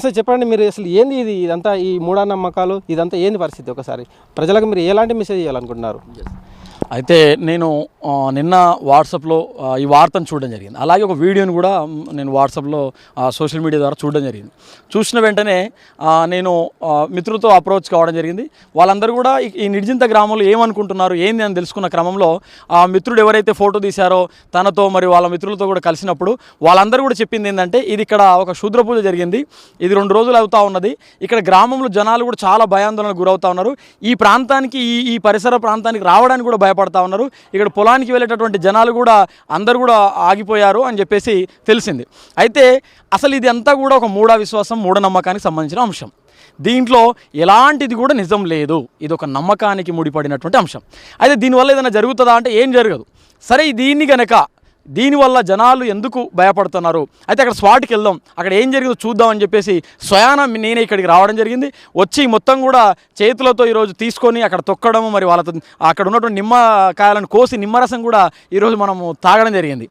అసలు చెప్పండి మీరు అసలు ఏంది ఇది? ఇదంతా ఈ మూఢనమ్మకాలు ఇదంతా ఏంది పరిస్థితి ఒకసారి? ప్రజలకు మీరు ఎలాంటి మెసేజ్ ఇవ్వాలనుకుంటున్నారు అయితే నేను నిన్న వాట్సాప్లో ఈ వార్తను చూడడం జరిగింది. అలాగే ఒక వీడియోని కూడా నేను వాట్సాప్లో సోషల్ మీడియా ద్వారా చూడడం జరిగింది. చూసిన వెంటనే నేను మిత్రులతో అప్రోచ్ కావడం జరిగింది. వాళ్ళందరూ కూడా ఈ- నిర్జింత గ్రామంలో ఏమనుకుంటున్నారు ఏంది అని తెలుసుకున్న క్రమంలో ఆ మిత్రుడు ఎవరైతే ఫోటో తీశారో తనతో మరి వాళ్ళ మిత్రులతో కూడా కలిసినప్పుడు వాళ్ళందరూ కూడా చెప్పింది ఏంటంటే ఇది ఇక్కడ ఒక శూద్ర పూజ జరిగింది. ఇది రెండు రోజులు అవుతా ఉన్నది. ఇక్కడ గ్రామంలో జనాలు కూడా చాలా భయాందోళనకు గురవుతా ఉన్నారు. ఈ ప్రాంతానికి ఈ ఈ పరిసర ప్రాంతానికి రావడానికి కూడా భయపడతా ఉన్నారు. ఇక్కడ పొలం పొలానికి వెళ్ళేటటువంటి జనాలు కూడా అందరూ కూడా ఆగిపోయారు అని చెప్పేసి తెలిసింది. అయితే అసలు ఇది అంతా కూడా ఒక మూఢ విశ్వాసం మూఢనమ్మకానికి సంబంధించిన అంశం. దీంట్లో ఎలాంటిది కూడా నిజం లేదు. ఇది ఒక నమ్మకానికి ముడిపడినటువంటి అంశం. అయితే దీనివల్ల ఏదైనా జరుగుతుందా అంటే ఏం జరగదు. సరే దీన్ని గనక దీనివల్ల జనాలు ఎందుకు భయపడుతున్నారు? అయితే అక్కడ స్పాట్కి వెళ్దాం. అక్కడ ఏం జరిగిందో చూద్దాం అని చెప్పేసి స్వయాన నేనే ఇక్కడికి రావడం జరిగింది. వచ్చి మొత్తం కూడా చేతులతో ఈరోజు తీసుకొని అక్కడ తొక్కడం మరి వాళ్ళతో అక్కడ ఉన్నటువంటి నిమ్మకాయలను కోసి నిమ్మరసం కూడా ఈరోజు మనము తాగడం జరిగింది.